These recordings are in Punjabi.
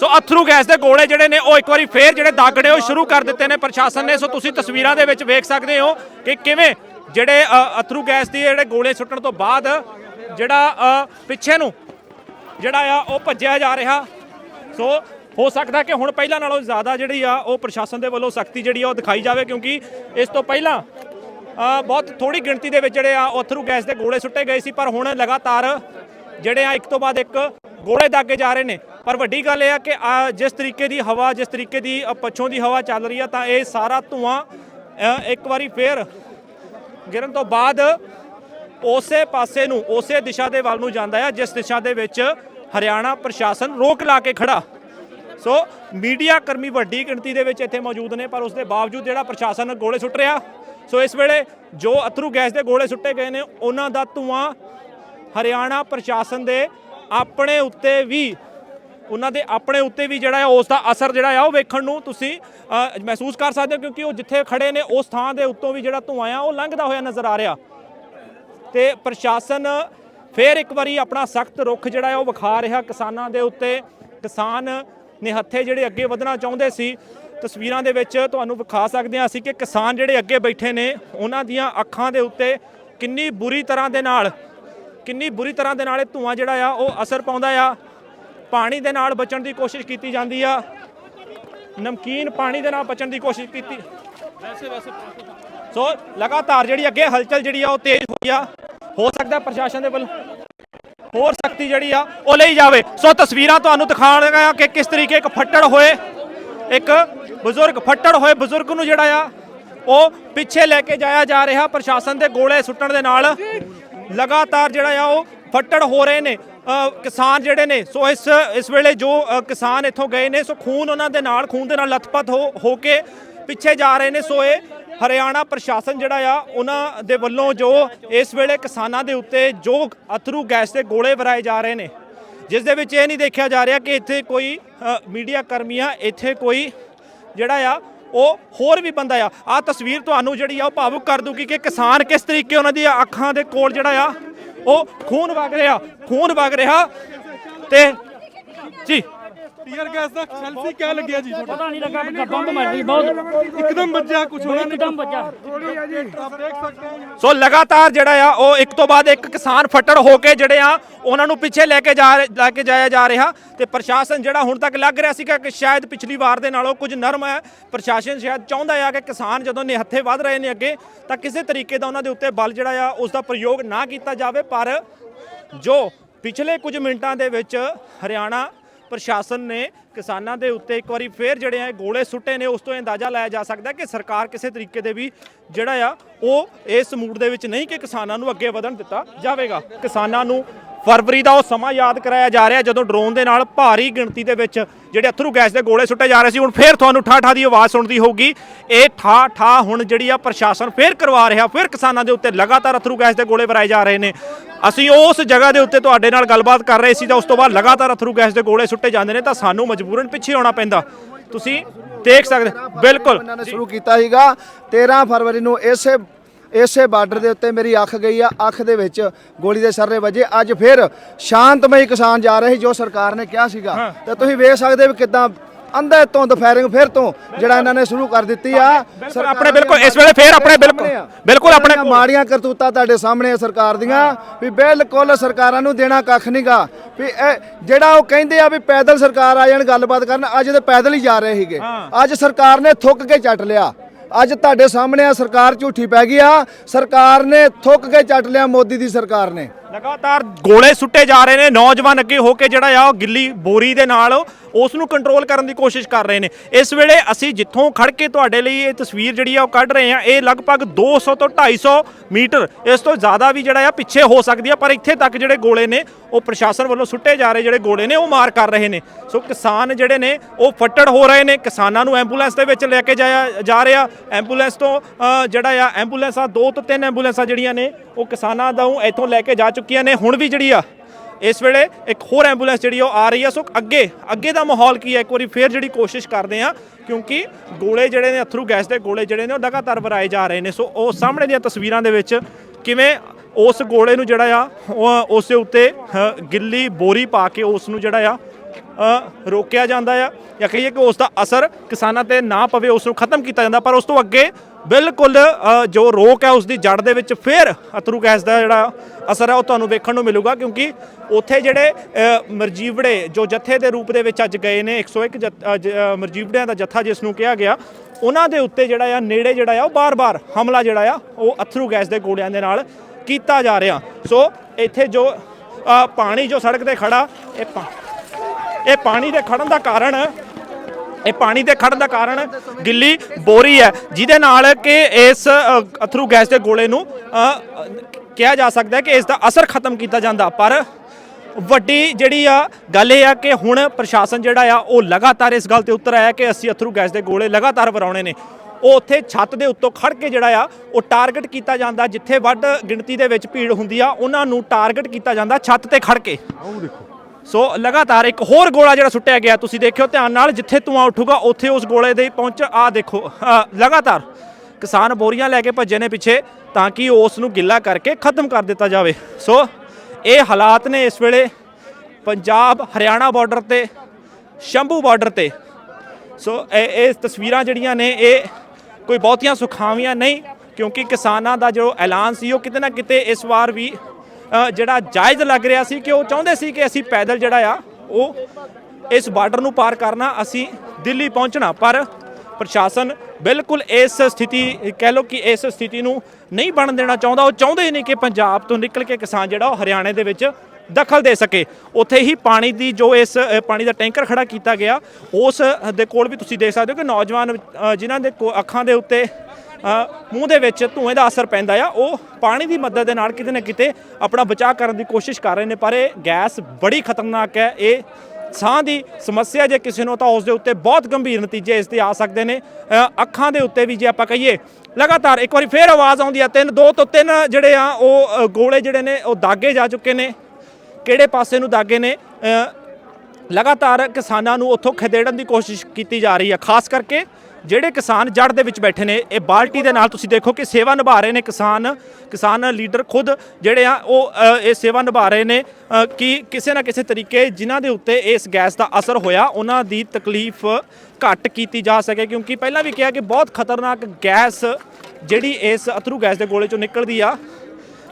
ਸੋ ਅਥਰੂ ਗੈਸ ਦੇ ਗੋਲੇ ਜਿਹੜੇ ਨੇ, ਉਹ ਇੱਕ ਵਾਰੀ ਫੇਰ ਜਿਹੜੇ ਦਾਗੜੇ ਉਹ ਸ਼ੁਰੂ ਕਰ ਦਿੱਤੇ ਨੇ ਪ੍ਰਸ਼ਾਸਨ ਨੇ। ਸੋ ਤੁਸੀਂ ਤਸਵੀਰਾਂ ਦੇ ਵਿੱਚ ਵੇਖ ਸਕਦੇ ਹੋ ਕਿ ਕਿਵੇਂ ਜਿਹੜੇ ਅਥਰੂ ਗੈਸ ਦੇ ਜਿਹੜੇ ਗੋਲੇ ਸੁੱਟਣ ਤੋਂ ਬਾਅਦ ਜਿਹੜਾ ਪਿੱਛੇ ਨੂੰ ਜਿਹੜਾ ਆ, ਉਹ ਭੱਜਿਆ ਜਾ ਰਿਹਾ। ਸੋ ਹੋ ਸਕਦਾ ਕਿ ਹੁਣ ਪਹਿਲਾਂ ਨਾਲੋਂ ਜ਼ਿਆਦਾ ਜਿਹੜੀ ਆ, ਉਹ ਪ੍ਰਸ਼ਾਸਨ ਦੇ ਵੱਲੋਂ ਸਖਤੀ ਜਿਹੜੀ ਆ, ਉਹ ਦਿਖਾਈ ਜਾਵੇ, ਕਿਉਂਕਿ ਇਸ ਤੋਂ ਪਹਿਲਾਂ ਬਹੁਤ ਥੋੜੀ ਗਿਣਤੀ ਦੇ ਵਿੱਚ ਜਿਹੜੇ ਆ, ਉਹ ਅਥਰੂ ਗੈਸ ਦੇ ਗੋਲੇ ਸੁੱਟੇ ਗਏ ਸੀ, ਪਰ ਹੁਣ ਲਗਾਤਾਰ ਜਿਹੜੇ ਆ, ਇੱਕ ਤੋਂ ਬਾਅਦ ਇੱਕ ਗੋਲੇ ਦਾਗੇ ਜਾ ਰਹੇ ਨੇ। ਪਰ ਵੱਡੀ ਗੱਲ ਇਹ ਆ ਕਿ ਆ ਜਿਸ ਤਰੀਕੇ ਦੀ ਹਵਾ, ਜਿਸ ਤਰੀਕੇ ਦੀ ਪੱਛੋਂ ਦੀ ਹਵਾ ਚੱਲ ਰਹੀ ਆ, ਤਾਂ ਇਹ ਸਾਰਾ ਧੂਆਂ ਇੱਕ ਵਾਰੀ ਫੇਰ ਗਿਰਨ ਤੋਂ ਬਾਅਦ ਉਸੇ ਪਾਸੇ ਨੂੰ, ਉਸੇ ਦਿਸ਼ਾ ਦੇ ਵੱਲ ਨੂੰ ਜਾਂਦਾ ਆ, ਜਿਸ ਦਿਸ਼ਾ ਦੇ ਵਿੱਚ ਹਰਿਆਣਾ ਪ੍ਰਸ਼ਾਸਨ ਰੋਕ ਲਾ ਕੇ ਖੜਾ। ਸੋ ਮੀਡੀਆ ਕਰਮੀ ਵੱਡੀ ਗਿਣਤੀ ਦੇ ਵਿੱਚ ਇੱਥੇ ਮੌਜੂਦ ਨੇ, ਪਰ ਉਸ ਦੇ ਬਾਵਜੂਦ ਜਿਹੜਾ ਪ੍ਰਸ਼ਾਸਨ ਗੋਲੇ ਸੁੱਟ ਰਿਹਾ। ਸੋ ਇਸ ਵੇਲੇ ਜੋ ਅਥਰੂ ਗੈਸ ਦੇ ਗੋਲੇ ਸੁੱਟੇ ਗਏ ਨੇ, ਉਹਨਾਂ ਦਾ ਧੂਆਂ ਹਰਿਆਣਾ ਪ੍ਰਸ਼ਾਸਨ ਦੇ ਆਪਣੇ ਉੱਤੇ ਵੀ, ਉਹਨਾਂ ਦੇ ਆਪਣੇ ਉੱਤੇ ਵੀ ਜਿਹੜਾ ਹੈ ਉਸ ਦਾ ਅਸਰ ਜਿਹੜਾ ਆ ਉਹ ਵੇਖਣ ਨੂੰ ਤੁਸੀਂ ਮਹਿਸੂਸ ਕਰ ਸਕਦੇ ਹੋ ਕਿਉਂਕਿ ਉਹ ਜਿੱਥੇ ਖੜੇ ਨੇ, ਉਸ ਥਾਂ ਦੇ ਉੱਤੋਂ ਵੀ ਜਿਹੜਾ ਧੂਆਂ ਆ, ਉਹ ਲੰਘਦਾ ਹੋਇਆ ਨਜ਼ਰ ਆ ਰਿਹਾ। ਤੇ ਪ੍ਰਸ਼ਾਸਨ ਫੇਰ ਇੱਕ ਵਾਰੀ ਆਪਣਾ ਸਖਤ ਰੁਖ ਜਿਹੜਾ ਉਹ ਵਿਖਾ ਰਿਹਾ ਕਿਸਾਨਾਂ ਦੇ ਉੱਤੇ। ਕਿਸਾਨ ਨਿਹੱਥੇ ਜਿਹੜੇ ਅੱਗੇ ਵਧਣਾ ਚਾਹੁੰਦੇ ਸੀ, ਤਸਵੀਰਾਂ ਦੇ ਵਿੱਚ ਤੁਹਾਨੂੰ ਵਿਖਾ ਸਕਦੇ ਹਾਂ ਅਸੀਂ ਕਿ ਕਿਸਾਨ ਜਿਹੜੇ ਅੱਗੇ ਬੈਠੇ ਨੇ, ਉਹਨਾਂ ਦੀਆਂ ਅੱਖਾਂ ਦੇ ਉੱਤੇ ਕਿੰਨੀ ਬੁਰੀ ਤਰ੍ਹਾਂ ਦੇ ਨਾਲ ਕਿੰਨੀ ਬੁਰੀ ਤਰ੍ਹਾਂ ਦੇ ਨਾਲ ਇਹ ਧੂਆਂ ਜਿਹੜਾ ਆ, ਉਹ ਅਸਰ ਪਾਉਂਦਾ ਆ। ਪਾਣੀ ਦੇ ਨਾਲ ਬਚਣ ਦੀ ਕੋਸ਼ਿਸ਼ ਕੀਤੀ ਜਾਂਦੀ ਆ। ਨਮਕੀਨ ਪਾਣੀ ਦੇ ਨਾਲ ਬਚਣ ਦੀ ਕੋਸ਼ਿਸ਼ ਕੀਤੀ। ਸੋ ਲਗਾਤਾਰ ਜਿਹੜੀ ਅੱਗੇ ਹਲਚਲ ਜਿਹੜੀ ਆ, ਉਹ ਤੇਜ਼ ਹੋਈ ਆ। ਹੋ ਸਕਦਾ ਪ੍ਰਸ਼ਾਸਨ ਦੇ ਵੱਲ ਹੋਰ ਸਖਤੀ ਜਿਹੜੀ ਆ, ਉਹ ਲਈ ਜਾਵੇ। ਸੋ ਤਸਵੀਰਾਂ ਤੁਹਾਨੂੰ ਦਿਖਾਉਣ ਲੱਗਾ ਕਿ ਕਿਸ ਤਰੀਕੇ ਇੱਕ ਫੱਟੜ ਹੋਏ, ਇੱਕ ਬਜ਼ੁਰਗ ਫੱਟੜ ਹੋਏ ਬਜ਼ੁਰਗ ਨੂੰ ਜਿਹੜਾ ਆ, ਉਹ ਪਿੱਛੇ ਲੈ ਕੇ ਜਾਇਆ ਜਾ ਰਿਹਾ ਪ੍ਰਸ਼ਾਸਨ ਦੇ ਗੋਲੇ ਸੁੱਟਣ ਦੇ ਨਾਲ। ਲਗਾਤਾਰ ਜਿਹੜਾ ਆ ਉਹ ਫੱਟੜ ਹੋ ਰਹੇ ਨੇ। ਕਿਸਾਨ ਜਿਹੜੇ ਨੇ, ਸੋ ਇਸ ਇਸ ਵੇਲੇ ਜੋ ਕਿਸਾਨ ਇੱਥੋਂ ਗਏ ਨੇ, ਸੋ ਖੂਨ ਉਹਨਾਂ ਦੇ ਨਾਲ, ਖੂਨ ਦੇ ਨਾਲ ਲਥਪਥ ਹੋ ਹੋ ਕੇ ਪਿੱਛੇ ਜਾ ਰਹੇ ਨੇ। ਸੋ ਇਹ ਹਰਿਆਣਾ ਪ੍ਰਸ਼ਾਸਨ ਜਿਹੜਾ ਆ, ਉਹਨਾਂ ਦੇ ਵੱਲੋਂ ਜੋ ਇਸ ਵੇਲੇ ਕਿਸਾਨਾਂ ਦੇ ਉੱਤੇ ਜੋ ਅਥਰੂ ਗੈਸ ਦੇ ਗੋਲੇ ਵਰਾਏ ਜਾ ਰਹੇ ਨੇ, ਜਿਸ ਦੇ ਵਿੱਚ ਇਹ ਨਹੀਂ ਦੇਖਿਆ ਜਾ ਰਿਹਾ ਕਿ ਇੱਥੇ ਕੋਈ ਮੀਡੀਆ ਕਰਮੀਆਂ, ਇੱਥੇ ਕੋਈ ਜਿਹੜਾ ਆ ਉਹ ਹੋਰ ਵੀ ਬੰਦਾ ਆ। ਆ ਤਸਵੀਰ ਤੁਹਾਨੂੰ ਜਿਹੜੀ ਆ ਉਹ ਭਾਵੁਕ ਕਰ ਦੂਗੀ ਕਿ ਕਿਸਾਨ ਕਿਸ ਤਰੀਕੇ ਉਹਨਾਂ ਦੀ ਅੱਖਾਂ ਦੇ ਕੋਲ ਜਿਹੜਾ ਆ, ਉਹ ਖੂਨ ਵਗ ਰਿਹਾ, ਖੂਨ ਵਗ ਰਿਹਾ ਤੇ ਜੀ। ਟੀਅਰ ਗੈਸ ਦਾ ਸੈਲਫੀ ਕਹਿ ਲੱਗਿਆ ਜੀ ਪਤਾ ਨਹੀਂ ਲੱਗਾ ਕਿ ਬੰਬ ਮਾਰ ਗਈ ਬਹੁਤ ਇੱਕਦਮ ਵੱਜਿਆ ਕੁਝ ਹੋਣਾ ਨਹੀਂ। ਇੱਕਦਮ ਬੱਚਾ ਆਪ ਦੇਖ ਸਕਦੇ ਹੋ ਸੋ ਲਗਾਤਾਰ ਜਿਹੜਾ ਆ ਉਹ ਇੱਕ ਤੋਂ ਬਾਅਦ ਇੱਕ ਕਿਸਾਨ ਫੱਟੜ ਹੋ ਕੇ ਜਿਹੜੇ ਆ ਉਹਨਾਂ ਨੂੰ ਪਿੱਛੇ ਲੈ ਕੇ ਜਾ ਲੈ ਕੇ ਜਾਇਆ ਜਾ ਰਿਹਾ ਤੇ ਪ੍ਰਸ਼ਾਸਨ ਜਿਹੜਾ ਹੁਣ ਤੱਕ ਲੱਗ ਰਿਹਾ ਸੀਗਾ ਕਿ ਸ਼ਾਇਦ ਪਿਛਲੀ ਵਾਰ ਦੇ ਨਾਲੋਂ ਕੁਝ ਨਰਮ ਹੈ। ਪ੍ਰਸ਼ਾਸਨ ਸ਼ਾਇਦ ਚਾਹੁੰਦਾ ਆ ਕਿ ਕਿਸਾਨ ਜਦੋਂ ਨਿਹੱਥੇ ਵੱਧ ਰਹੇ ਨੇ ਅੱਗੇ ਤਾਂ ਕਿਸੇ ਤਰੀਕੇ ਦਾ ਉਹਨਾਂ ਦੇ ਉੱਤੇ ਬਲ ਜਿਹੜਾ ਆ ਉਸ ਦਾ ਪ੍ਰਯੋਗ ਨਾ ਕੀਤਾ ਜਾਵੇ। ਪਰ ਜੋ ਪਿਛਲੇ ਕੁਝ ਮਿੰਟਾਂ ਦੇ ਵਿੱਚ ਹਰਿਆਣਾ ਪ੍ਰਸ਼ਾਸਨ ਨੇ ਕਿਸਾਨਾਂ ਦੇ ਉੱਤੇ ਇੱਕ ਵਾਰੀ ਫੇਰ ਜਿਹੜੇ ਆ ਗੋਲੇ ਸੁੱਟੇ ਨੇ, ਉਸ ਤੋਂ ਅੰਦਾਜ਼ਾ ਲਾਇਆ ਜਾ ਸਕਦਾ ਕਿ ਸਰਕਾਰ ਕਿਸੇ ਤਰੀਕੇ ਦੇ ਵੀ ਜਿਹੜਾ ਆ, ਉਹ ਇਸ ਮੂਡ ਦੇ ਵਿੱਚ ਨਹੀਂ ਕਿ ਕਿਸਾਨਾਂ ਨੂੰ ਅੱਗੇ ਵਧਣ ਦਿੱਤਾ ਜਾਵੇਗਾ। ਕਿਸਾਨਾਂ ਨੂੰ ਫਰਵਰੀ ਦਾ ਉਹ ਸਮਾਂ ਯਾਦ ਕਰਾਇਆ ਜਾ ਰਿਹਾ ਜਦੋਂ ਡਰੋਨ ਦੇ ਨਾਲ ਭਾਰੀ ਗਿਣਤੀ ਦੇ ਵਿੱਚ ਜਿਹੜੇ ਅਥਰੂ ਗੈਸ ਦੇ ਗੋਲੇ ਸੁੱਟੇ ਜਾ ਰਹੇ ਸੀ, ਹੁਣ ਫੇਰ ਤੁਹਾਨੂੰ ਠਾ ਠਾ ਦੀ ਆਵਾਜ਼ ਸੁਣਦੀ ਹੋਊਗੀ। ਇਹ ਠਾ ਠਾ ਹੁਣ ਜਿਹੜੀ ਆ ਪ੍ਰਸ਼ਾਸਨ ਫੇਰ ਕਰਵਾ ਰਿਹਾ, ਫੇਰ ਕਿਸਾਨਾਂ ਦੇ ਉੱਤੇ ਲਗਾਤਾਰ ਅਥਰੂ ਗੈਸ ਦੇ ਗੋਲੇ ਵਰਾਏ ਜਾ ਰਹੇ ਨੇ। ਅਸੀਂ ਉਸ ਜਗ੍ਹਾ ਦੇ ਉੱਤੇ ਤੁਹਾਡੇ ਨਾਲ ਗੱਲਬਾਤ ਕਰ ਰਹੇ ਸੀ ਤਾਂ ਉਸ ਤੋਂ ਬਾਅਦ ਲਗਾਤਾਰ ਅਥਰੂ ਗੈਸ ਦੇ ਗੋਲੇ ਸੁੱਟੇ ਜਾਂਦੇ ਨੇ ਤਾਂ ਸਾਨੂੰ ਮਜਬੂਰਨ ਪਿੱਛੇ ਆਉਣਾ ਪੈਂਦਾ। ਤੁਸੀਂ ਦੇਖ ਸਕਦੇ ਬਿਲਕੁਲ। ਸ਼ੁਰੂ ਕੀਤਾ ਸੀਗਾ। 13 ਫਰਵਰੀ ਨੂੰ ਇਸੇ ਇਸੇ ਬਾਰਡਰ ਦੇ ਉੱਤੇ ਮੇਰੀ ਅੱਖ ਗਈ ਆ ਅੱਖ ਦੇ ਵਿੱਚ ਗੋਲੀ ਦੇ ਸਰਰੇ ਵਜੇ। ਅੱਜ ਫਿਰ ਸ਼ਾਂਤਮਈ ਕਿਸਾਨ ਜਾ ਰਹੇ ਸੀ ਜੋ ਸਰਕਾਰ ਨੇ ਕਿਹਾ ਸੀਗਾ। ਤੇ ਤੁਸੀਂ ਵੇਖ ਸਕਦੇ ਹੋ ਕਿਦਾਂ ਅੰਧੇ ਧੁੰਦ ਫਾਇਰਿੰਗ ਫਿਰ ਤੋਂ ਜਿਹੜਾ ਇਹਨਾਂ ਨੇ ਸ਼ੁਰੂ ਕਰ ਦਿੱਤੀ ਆ। ਆਪਣੇ ਬਿਲਕੁਲ ਇਸ ਵੇਲੇ ਫੇਰ ਆਪਣੇ ਬਿਲਕੁਲ ਬਿਲਕੁਲ ਆਪਣੇ ਮਾੜੀਆਂ ਕਰਤੂਤਾਂ ਤੁਹਾਡੇ ਸਾਹਮਣੇ ਆ ਸਰਕਾਰ ਦੀਆਂ ਵੀ ਬਿਲਕੁਲ ਸਰਕਾਰਾਂ ਨੂੰ ਦੇਣਾ ਕੱਖ ਨਹੀਂਗਾ ਵੀ ਇਹ ਜਿਹੜਾ ਉਹ ਕਹਿੰਦੇ ਆ ਵੀ ਪੈਦਲ ਸਰਕਾਰ ਆ ਜਾਣ ਗੱਲਬਾਤ ਕਰਨ ਅੱਜ ਤੇ ਪੈਦਲ ਹੀ ਜਾ ਰਹੇ ਸੀਗੇ। ਅੱਜ ਸਰਕਾਰ ਨੇ ਥੁੱਕ ਕੇ ਚੱਟ ਲਿਆ। ਅੱਜ ਤੁਹਾਡੇ ਸਾਹਮਣੇ ਆ, ਸਰਕਾਰ ਝੂਠੀ ਪੈ ਗਈ ਆ। ਸਰਕਾਰ ਨੇ ਥੁੱਕ ਕੇ ਚੱਟ ਲਿਆ ਮੋਦੀ ਦੀ ਸਰਕਾਰ ਨੇ। ਲਗਾਤਾਰ ਗੋਲੇ ਸੁੱਟੇ ਜਾ ਰਹੇ ਨੇ। ਨੌਜਵਾਨ ਅੱਗੇ ਹੋ ਕੇ ਜਿਹੜਾ ਆ, ਉਹ ਗਿੱਲੀ ਬੋਰੀ ਦੇ ਨਾਲ ਉਸ ਨੂੰ ਕੰਟਰੋਲ ਕਰਨ ਦੀ ਕੋਸ਼ਿਸ਼ ਕਰ ਰਹੇ ਨੇ। ਇਸ ਵੇਲੇ ਅਸੀਂ ਜਿੱਥੋਂ ਖੜ ਕੇ ਤੁਹਾਡੇ ਲਈ ਇਹ ਤਸਵੀਰ ਜਿਹੜੀ ਆ, ਉਹ ਕੱਢ ਰਹੇ ਆ। ਇਹ ਲਗਭਗ 200 ਤੋਂ 250 ਮੀਟਰ ਇਸ ਤੋਂ ਜ਼ਿਆਦਾ ਵੀ ਜਿਹੜਾ ਆ, ਪਿੱਛੇ ਹੋ ਸਕਦੀ ਆ, ਪਰ ਇੱਥੇ ਤੱਕ ਜਿਹੜੇ ਗੋਲੇ ਨੇ, ਉਹ ਪ੍ਰਸ਼ਾਸਨ ਵੱਲੋਂ ਸੁੱਟੇ ਜਾ ਰਹੇ ਜਿਹੜੇ ਗੋਲੇ ਨੇ, ਉਹ ਮਾਰ ਕਰ ਰਹੇ ਨੇ। ਸੋ ਕਿਸਾਨ ਜਿਹੜੇ ਨੇ, ਉਹ ਫੱਟੜ ਹੋ ਰਹੇ ਨੇ। ਕਿਸਾਨਾਂ ਨੂੰ ਐਂਬੂਲੈਂਸ ਦੇ ਵਿੱਚ ਲੈ ਕੇ ਜਾਇਆ, ਜਾ ਰਿਹਾ। ਐਂਬੂਲੈਂਸ ਤੋਂ ਜਿਹੜਾ ਆ, ਐਂਬੂਲੈਂਸ ਆ ਦੋ ਤੋਂ ਤਿੰਨ ਐਂਬੂਲੈਂਸਾਂ ਜਿਹੜੀਆਂ ਨੇ, ਉਹ ਕਿਸਾਨਾਂ ਦਾ ਇੱਥੋਂ ਲੈ ਕੇ ਜਾ ਚੁੱਕੀਆਂ ਨੇ, ਹੁਣ ਵੀ ਜਿਹੜੀ ਆ, ਇਸ ਵੇਲੇ ਇੱਕ ਹੋਰ ਐਂਬੂਲੈਂਸ ਜਿਹੜੀ ਉਹ ਆ ਰਹੀ ਆ। ਸੋ ਅੱਗੇ ਅੱਗੇ ਦਾ ਮਾਹੌਲ ਕੀ ਹੈ ਇੱਕ ਵਾਰੀ ਫੇਰ ਜਿਹੜੀ ਕੋਸ਼ਿਸ਼ ਕਰਦੇ ਆ, ਕਿਉਂਕਿ ਗੋਲੇ ਜਿਹੜੇ ਨੇ, ਅਥਰੂ ਗੈਸ ਦੇ ਗੋਲੇ ਜਿਹੜੇ ਨੇ, ਉਹ ਲਗਾਤਾਰ ਵਰਾਏ ਜਾ ਰਹੇ ਨੇ। ਸੋ ਉਹ ਸਾਹਮਣੇ ਦੀਆਂ ਤਸਵੀਰਾਂ ਦੇ ਵਿੱਚ ਕਿਵੇਂ ਉਸ ਗੋਲੇ ਨੂੰ ਜਿਹੜਾ ਆ, ਉਹ ਉਸ ਦੇ ਉੱਤੇ ਗਿੱਲੀ ਬੋਰੀ ਪਾ ਕੇ ਉਸ ਨੂੰ ਜਿਹੜਾ ਆ ਰੋਕਿਆ ਜਾਂਦਾ ਆ। ਜਾਂ ਕਹੀਏ ਕਿ ਉਸ ਦਾ ਅਸਰ ਕਿਸਾਨਾਂ ਤੇ ਨਾ ਪਵੇ, ਉਸ ਨੂੰ ਖਤਮ ਕੀਤਾ ਜਾਂਦਾ, ਪਰ ਉਸ ਤੋਂ ਅੱਗੇ ਬਿਲਕੁਲ ਜੋ ਰੋਕ ਹੈ ਉਸ ਦੀ ਜੜ ਦੇ ਵਿੱਚ ਫਿਰ ਅਥਰੂ ਗੈਸ ਦਾ ਜਿਹੜਾ ਅਸਰ ਹੈ ਉਹ ਤੁਹਾਨੂੰ ਵੇਖਣ ਨੂੰ ਮਿਲੂਗਾ ਕਿਉਂਕਿ ਉੱਥੇ ਜਿਹੜੇ ਮਰਜੀਵੜੇ ਜੋ ਜੱਥੇ ਦੇ ਰੂਪ ਦੇ ਵਿੱਚ ਅੱਜ ਗਏ ਨੇ 101 ਜਥ- ਅ, ਜ- ਮਰਜੀਵੜਿਆਂ ਦਾ ਜੱਥਾ ਜਿਸ ਨੂੰ ਕਿਹਾ ਗਿਆ ਉਹਨਾਂ ਦੇ ਉੱਤੇ ਜਿਹੜਾ ਆ ਨੇੜੇ ਜਿਹੜਾ ਆ ਉਹ ਬਾਰ-ਬਾਰ ਹਮਲਾ ਜਿਹੜਾ ਆ ਉਹ ਅਥਰੂ ਗੈਸ ਦੇ ਗੋਲਿਆਂ ਦੇ ਨਾਲ ਕੀਤਾ ਜਾ ਰਿਹਾ। ਸੋ ਇੱਥੇ ਜੋ ਪਾਣੀ ਜੋ ਸੜਕ ਤੇ ਖੜਾ ਇਹ ਪਾ- ਇਹ ਪਾਣੀ ਦੇ ਖੜਨ ਦਾ ਕਾਰਨ ਇਹ ਪਾਣੀ 'ਤੇ ਖੜਨ ਦਾ ਕਾਰਨ ਗਿੱਲੀ ਬੋਰੀ ਹੈ। ਜਿਹਦੇ ਨਾਲ ਕਿ ਇਸ ਅਥਰੂ ਗੈਸ ਦੇ ਗੋਲੇ ਨੂੰ ਕਿਹਾ ਜਾ ਸਕਦਾ ਹੈ ਕਿ ਇਸ ਦਾ ਅਸਰ ਖਤਮ ਕੀਤਾ ਜਾਂਦਾ। ਪਰ ਵੱਡੀ ਜਿਹੜੀ ਆ ਗੱਲ ਇਹ ਆ ਕਿ ਹੁਣ ਪ੍ਰਸ਼ਾਸਨ ਜਿਹੜਾ ਆ, ਉਹ ਲਗਾਤਾਰ ਇਸ ਗੱਲ ਤੇ ਉੱਤਰ ਆਇਆ ਕਿ ਅਸੀਂ ਅਥਰੂ ਗੈਸ ਦੇ ਗੋਲੇ ਲਗਾਤਾਰ ਵਰਾਉਣੇ ਨੇ। ਉਹ ਉੱਥੇ ਛੱਤ ਦੇ ਉੱਤੋਂ ਖੜ ਕੇ ਜਿਹੜਾ ਆ, ਉਹ ਟਾਰਗੇਟ ਕੀਤਾ ਜਾਂਦਾ। ਜਿੱਥੇ ਵੱਧ ਗਿਣਤੀ ਦੇ ਵਿੱਚ ਭੀੜ ਹੁੰਦੀ ਆ, ਉਹਨਾਂ ਨੂੰ ਟਾਰਗੇਟ ਕੀਤਾ ਜਾਂਦਾ ਛੱਤ ਤੇ ਖੜ ਕੇ। ਸੋ ਲਗਾਤਾਰ ਇੱਕ ਹੋਰ ਗੋਲਾ ਜਿਹੜਾ ਸੁੱਟਿਆ ਗਿਆ, ਤੁਸੀਂ ਦੇਖਿਓ ਧਿਆਨ ਨਾਲ, ਜਿੱਥੇ ਧੂਆਂ ਉੱਠੂਗਾ, ਉੱਥੇ ਉਸ ਗੋਲੇ ਦੇ ਪਹੁੰਚ ਆ ਦੇਖੋ ਲਗਾਤਾਰ ਕਿਸਾਨ ਬੋਰੀਆਂ ਲੈ ਕੇ ਭੱਜੇ ਨੇ ਪਿੱਛੇ, ਤਾਂ ਕਿ ਉਸ ਨੂੰ ਗਿੱਲਾ ਕਰਕੇ ਖਤਮ ਕਰ ਦਿੱਤਾ ਜਾਵੇ। ਸੋ ਇਹ ਹਾਲਾਤ ਨੇ ਇਸ ਵੇਲੇ ਪੰਜਾਬ ਹਰਿਆਣਾ ਬਾਰਡਰ ਤੇ, ਸ਼ੰਭੂ ਬਾਰਡਰ ਤੇ। ਸੋ ਇਹ ਇਹ ਤਸਵੀਰਾਂ ਜਿਹੜੀਆਂ ਨੇ, ਇਹ ਕੋਈ ਬਹੁਤੀਆਂ ਸੁਖਾਵੀਆਂ ਨਹੀਂ, ਕਿਉਂਕਿ ਕਿਸਾਨਾਂ ਦਾ ਜੋ ਐਲਾਨ ਸੀ, ਉਹ ਕਿਤੇ ਨਾ ਕਿਤੇ ਇਸ ਵਾਰ ਵੀ ਜਿਹੜਾ ਜਾਇਜ਼ ਲੱਗ ਰਿਹਾ ਸੀ ਕਿ ਉਹ ਚਾਹੁੰਦੇ ਸੀ ਕਿ ਅਸੀਂ ਪੈਦਲ ਜਿਹੜਾ ਆ ਉਹ ਇਸ ਬਾਰਡਰ ਨੂੰ ਪਾਰ ਕਰਨਾ ਅਸੀਂ ਦਿੱਲੀ ਪਹੁੰਚਣਾ। ਪਰ ਪ੍ਰਸ਼ਾਸਨ ਬਿਲਕੁਲ ਇਸ ਸਥਿਤੀ ਕਹਿ ਲਓ ਕਿ ਇਸ ਸਥਿਤੀ ਨੂੰ ਨਹੀਂ ਬਣ ਦੇਣਾ ਚਾਹੁੰਦਾ। ਉਹ ਚਾਹੁੰਦੇ ਹੀ ਨਹੀਂ ਕਿ ਪੰਜਾਬ ਤੋਂ ਨਿਕਲ ਕੇ ਕਿਸਾਨ ਜਿਹੜਾ ਉਹ ਹਰਿਆਣੇ ਦੇ ਵਿੱਚ ਦਖਲ ਦੇ ਸਕੇ। ਉੱਥੇ ਹੀ ਪਾਣੀ ਦੀ ਜੋ ਇਸ ਪਾਣੀ ਦਾ ਟੈਂਕਰ ਖੜਾ ਕੀਤਾ ਗਿਆ ਉਸ ਦੇ ਕੋਲ ਵੀ ਤੁਸੀਂ ਦੇਖ ਸਕਦੇ ਹੋ ਕਿ ਨੌਜਵਾਨ ਅ, ਜਿਨ੍ਹਾਂ ਦੇ ਕੋ- ਅੱਖਾਂ ਦੇ ਉੱਤੇ ਮੂੰਹ ਦੇ ਵਿੱਚ ਧੂਏ ਦਾ ਅਸਰ ਪੈਂਦਾ ਆ। ਉਹ ਪਾਣੀ ਦੀ ਮਦਦ ਦੇ ਨਾਲ ਕਿਤੇ ਨਾ ਕਿਤੇ ਆਪਣਾ ਬਚਾਅ ਕਰਨ ਦੀ ਕੋਸ਼ਿਸ਼ ਕਰ ਰਹੇ ਨੇ, ਪਰ ਇਹ ਗੈਸ ਬੜੀ ਖਤਰਨਾਕ ਹੈ। ਇਹ ਸਾਹ ਦੀ ਸਮੱਸਿਆ ਜੇ ਕਿਸੇ ਨੂੰ, ਤਾਂ ਉਸ ਦੇ ਉੱਤੇ ਬਹੁਤ ਗੰਭੀਰ ਨਤੀਜੇ ਇਸ ਦੇ ਆ ਸਕਦੇ ਨੇ। ਅੱਖਾਂ ਦੇ ਉੱਤੇ ਵੀ ਜੇ ਆਪਾਂ ਕਹੀਏ, ਲਗਾਤਾਰ ਇੱਕ ਵਾਰੀ ਫੇਰ ਆਵਾਜ਼ ਆਉਂਦੀ ਆ, ਤਿੰਨ, ਦੋ ਤੋਂ ਤਿੰਨ ਜਿਹੜੇ ਆ, ਉਹ ਗੋਲੇ ਜਿਹੜੇ ਨੇ, ਉਹ ਦਾਗੇ ਜਾ ਚੁੱਕੇ ਨੇ। ਕਿਹੜੇ ਪਾਸੇ ਨੂੰ ਦਾਗੇ ਨੇ? ਲਗਾਤਾਰ ਕਿਸਾਨਾਂ ਨੂੰ ਉੱਥੋਂ ਖਦੇੜਨ ਦੀ ਕੋਸ਼ਿਸ਼ ਕੀਤੀ ਜਾ ਰਹੀ ਹੈ। ਖਾਸ ਕਰਕੇ ਜਿਹੜੇ ਕਿਸਾਨ ਜੜ ਦੇ ਵਿੱਚ ਬੈਠੇ ਨੇ, ਇਹ ਬਾਲਟੀ ਦੇ ਨਾਲ ਤੁਸੀਂ ਦੇਖੋ ਕਿ ਸੇਵਾ ਨਿਭਾ ਰਹੇ ਨੇ ਕਿਸਾਨ ਕਿਸਾਨ ਲੀਡਰ ਖੁਦ ਜਿਹੜੇ ਆ, ਉਹ ਇਹ ਸੇਵਾ ਨਿਭਾ ਰਹੇ ਨੇ। ਕਿ ਕਿਸੇ ਨਾ ਕਿਸੇ ਤਰੀਕੇ ਜਿਨ੍ਹਾਂ ਦੇ ਉੱਤੇ ਇਸ ਗੈਸ ਦਾ ਅਸਰ ਹੋਇਆ, ਉਹਨਾਂ ਦੀ ਤਕਲੀਫ ਘੱਟ ਕੀਤੀ ਜਾ ਸਕੇ, ਕਿਉਂਕਿ ਪਹਿਲਾਂ ਵੀ ਕਿਹਾ ਕਿ ਬਹੁਤ ਖਤਰਨਾਕ ਗੈਸ ਜਿਹੜੀ ਇਸ ਅਥਰੂ ਗੈਸ ਦੇ ਗੋਲੇ ਚੋਂ ਨਿਕਲਦੀ ਆ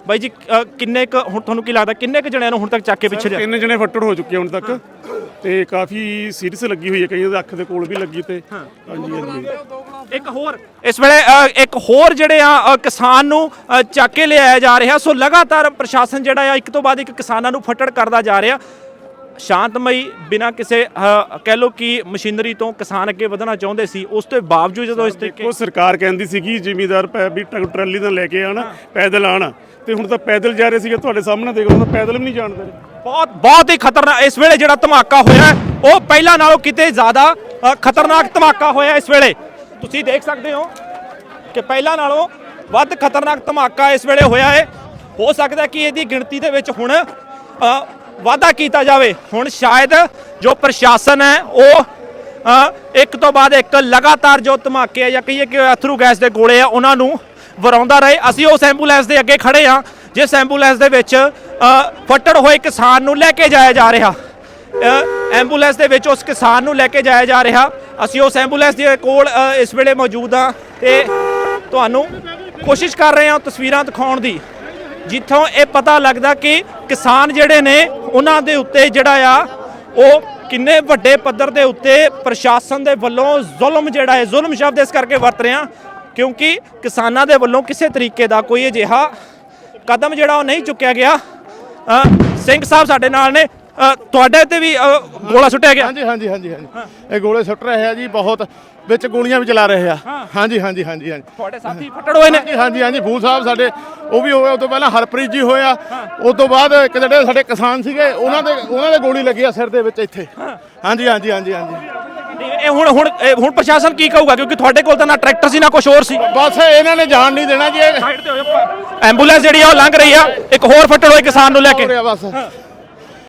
ਬਾਈ ਜੀ ਅ, ਕਿੰਨੇ ਕੁ ਹੁਣ ਤੁਹਾਨੂੰ ਕੀ ਲੱਗਦਾ ਕਿੰਨੇ ਕੁ ਜਣਿਆਂ ਨੂੰ ਹੁਣ ਤੱਕ ਚੱਕ ਕੇ ਪਿੱਛੇ ਲਿਆ? ਤਿੰਨ ਜਣੇ ਫੱਟੜ ਹੋ ਚੁੱਕੇ ਹੁਣ ਤੱਕ। ਤੇ ਕਾਫੀ ਸੀਰੀਅਸ ਲੱਗੀ ਹੋਈ ਹੈ ਕਈਆਂ ਦੇ ਅੱਖ ਦੇ ਕੋਲ ਵੀ ਲੱਗੀ ਤੇ। ਹਾਂਜੀ ਹਾਂਜੀ। ਇੱਕ ਹੋਰ ਇਸ ਵੇਲੇ ਅ, ਇੱਕ ਹੋਰ ਜਿਹੜੇ ਆ ਅ, ਕਿਸਾਨ ਨੂੰ ਅ, ਚੱਕ ਕੇ ਲਿਆਇਆ ਜਾ ਰਿਹਾ। ਸੋ ਲਗਾਤਾਰ ਪ੍ਰਸ਼ਾਸਨ ਜਿਹੜਾ ਆ ਇੱਕ ਤੋਂ ਬਾਅਦ ਇੱਕ ਕਿਸਾਨਾਂ ਨੂੰ ਫੱਟੜ ਕਰਦਾ ਜਾ ਰਿਹਾ। ਸ਼ਾਂਤਮਈ ਬਿਨਾਂ ਕਿਸੇ ਅ, ਕਹਿ ਲੋ ਕਿ ਮਸ਼ੀਨਰੀ ਤੋਂ ਕਿਸਾਨ ਅੱਗੇ ਵਧਣਾ ਚਾਹੁੰਦੇ ਸੀ ਉਸ ਤੋਂ ਬਾਵਜੂਦ ਜਦੋਂ ਇਸ ਤਰੀਕੇ ਉਹ ਸਰਕਾਰ ਕਹਿੰਦੀ ਸੀਗੀ ਜ਼ਿਮੀਦਾਰ ਪੈ ਵੀ ਟਰਾਲੀ ਨਾਲ ਲੈ ਕੇ ਆਣ ਪੈਦਲ ਆਣ ਤੇ ਹੁਣ ਤਾਂ ਪੈਦਲ ਜਾ ਰਹੇ ਸੀਗੇ ਤੁਹਾਡੇ ਸਾਹਮਣੇ ਦੇਖ ਲਓ ਤਾਂ ਪੈਦਲ ਵੀ ਨਹੀਂ ਜਾਣਦੇ ਬਹੁਤ ਬਹੁਤ ਹੀ ਖਤਰਨਾਕ ਇਸ ਵੇਲੇ ਜਿਹੜਾ ਧਮਾਕਾ ਹੋਇਆ ਹੈ, ਉਹ ਪਹਿਲਾਂ ਨਾਲੋਂ ਕਿਤੇ ਜ਼ਿਆਦਾ ਅ, ਖਤਰਨਾਕ ਧਮਾਕਾ ਹੋਇਆ ਇਸ ਵੇਲੇ। ਤੁਸੀਂ ਦੇਖ ਸਕਦੇ ਹੋ ਕਿ ਪਹਿਲਾਂ ਨਾਲੋਂ ਵੱਧ ਖਤਰਨਾਕ ਧਮਾਕਾ ਇਸ ਵੇਲੇ ਹੋਇਆ ਹੈ। ਹੋ ਸਕਦਾ ਕਿ ਇਹਦੀ ਗਿਣਤੀ ਦੇ ਵਿੱਚ ਹੁਣ ਅ, ਵਾਧਾ ਕੀਤਾ ਜਾਵੇ। ਹੁਣ ਸ਼ਾਇਦ ਜੋ ਪ੍ਰਸ਼ਾਸਨ ਹੈ ਉਹ ਅ, ਇੱਕ ਤੋਂ ਬਾਅਦ ਇੱਕ ਲਗਾਤਾਰ ਜੋ ਧਮਾਕੇ ਆ ਜਾਂ ਕਹੀਏ ਕਿ ਅਥਰੂ ਗੈਸ ਦੇ ਗੋਲੇ ਆ ਉਹਨਾਂ ਨੂੰ ਵਰਾਉਂਦਾ ਰਹੇ। ਅਸੀਂ ਉਸ ਐਂਬੂਲੈਂਸ ਦੇ ਅੱਗੇ ਖੜੇ ਹਾਂ, ਜਿਸ ਐਂਬੂਲੈਂਸ ਦੇ ਵਿੱਚ ਫੱਟੜ ਹੋਏ ਕਿਸਾਨ ਨੂੰ ਲੈ ਕੇ ਜਾਇਆ ਜਾ ਰਿਹਾ। ਐਂਬੂਲੈਂਸ ਦੇ ਵਿੱਚ ਉਸ ਕਿਸਾਨ ਨੂੰ ਲੈ ਕੇ ਜਾਇਆ ਜਾ ਰਿਹਾ। ਅਸੀਂ ਉਸ ਐਂਬੂਲੈਂਸ ਦੇ ਕੋਲ ਇਸ ਵੇਲੇ ਮੌਜੂਦ ਆ ਤੇ ਤੁਹਾਨੂੰ ਕੋਸ਼ਿਸ਼ ਕਰ ਰਹੇ ਹਾਂ ਤਸਵੀਰਾਂ ਦਿਖਾਉਣ ਦੀ। ਜਿੱਥੋਂ ਇਹ ਪਤਾ ਲੱਗਦਾ ਕਿ ਕਿਸਾਨ ਜਿਹੜੇ ਨੇ, ਉਹਨਾਂ ਦੇ ਉੱਤੇ ਜਿਹੜਾ ਆ, ਉਹ ਕਿੰਨੇ ਵੱਡੇ ਪੱਧਰ ਦੇ ਉੱਤੇ ਪ੍ਰਸ਼ਾਸਨ ਦੇ ਵੱਲੋਂ ਜ਼ੁਲਮ ਜਿਹੜਾ ਹੈ, ਜ਼ੁਲਮ ਸ਼ਬਦ ਇਸ ਕਰਕੇ ਵਰਤ ਰਿਹਾ ਕਿਉਂਕਿ ਕਿਸਾਨਾਂ ਦੇ ਵੱਲੋਂ ਕਿਸੇ ਤਰੀਕੇ ਦਾ ਕੋਈ ਅਜਿਹਾ ਕਦਮ ਜਿਹੜਾ ਉਹ ਨਹੀਂ ਚੁੱਕਿਆ ਗਿਆ। ਸਿੰਘ ਸਾਹਿਬ ਸਾਡੇ ਨਾਲ ਨੇ। ਤੁਹਾਡੇ ਤੇ ਵੀ ਗੋਲਾ ਸੁੱਟਿਆ ਗਿਆ? ਹਾਂਜੀ ਹਾਂਜੀ ਹਾਂਜੀ ਹਾਂਜੀ। ਇਹ ਗੋਲੇ ਸੁੱਟ ਰਹੇ ਆ ਜੀ ਬਹੁਤ। ਵਿੱਚ ਗੋਲੀਆਂ ਵੀ ਚਲਾ ਰਹੇ ਆ। ਹਾਂਜੀ ਹਾਂਜੀ ਹਾਂਜੀ ਹਾਂਜੀ। ਤੁਹਾਡੇ ਸਾਥੀ ਫੱਟੜ ਹੋਏ ਨੇ? ਹਾਂਜੀ ਹਾਂਜੀ ਫੂਲ ਸਾਹਿਬ ਸਾਡੇ ਉਹ ਵੀ ਹੋਇਆ ਉਸ ਤੋਂ ਪਹਿਲਾਂ ਹਰਪ੍ਰੀਤ ਜੀ ਹੋਇਆ ਉਸ ਤੋਂ ਬਾਅਦ ਇੱਕ ਜਿਹੜੇ ਸਾਡੇ ਕਿਸਾਨ ਸੀਗੇ ਉਹਨਾਂ ਦੇ ਉਹਨਾਂ ਦੇ ਗੋਲੀ ਲੱਗੀ ਆ ਸਿਰ ਦੇ ਵਿੱਚ ਇੱਥੇ। ਹਾਂਜੀ ਹਾਂਜੀ ਹਾਂਜੀ ਹਾਂਜੀ। ਇਹ ਹੁਣ ਹੁਣ ਇਹ ਹੁਣ ਪ੍ਰਸ਼ਾਸਨ ਕੀ ਕਹੂਗਾ? ਕਿਉਂਕਿ ਤੁਹਾਡੇ ਕੋਲ ਤਾਂ ਨਾ ਟਰੈਕਟਰ ਸੀ ਨਾ ਕੁਝ ਹੋਰ ਸੀ। ਬਸ ਇਹਨਾਂ ਨੇ ਜਾਣ ਨਹੀਂ ਦੇਣਾ ਜੀ। ਇਹ ਸਾਈਡ ਤੇ ਹੋ ਜਾਓ ਐਂਬੂਲੈਂਸ ਜਿਹੜੀ ਆ ਉਹ ਲੰਘ ਰਹੀ ਆ। ਇੱਕ ਹੋਰ ਫੱਟੜ ਹੋਏ ਕਿਸਾਨ ਨੂੰ ਲੈ ਕੇ। ਹੋ ਰਿਹਾ ਬਸ।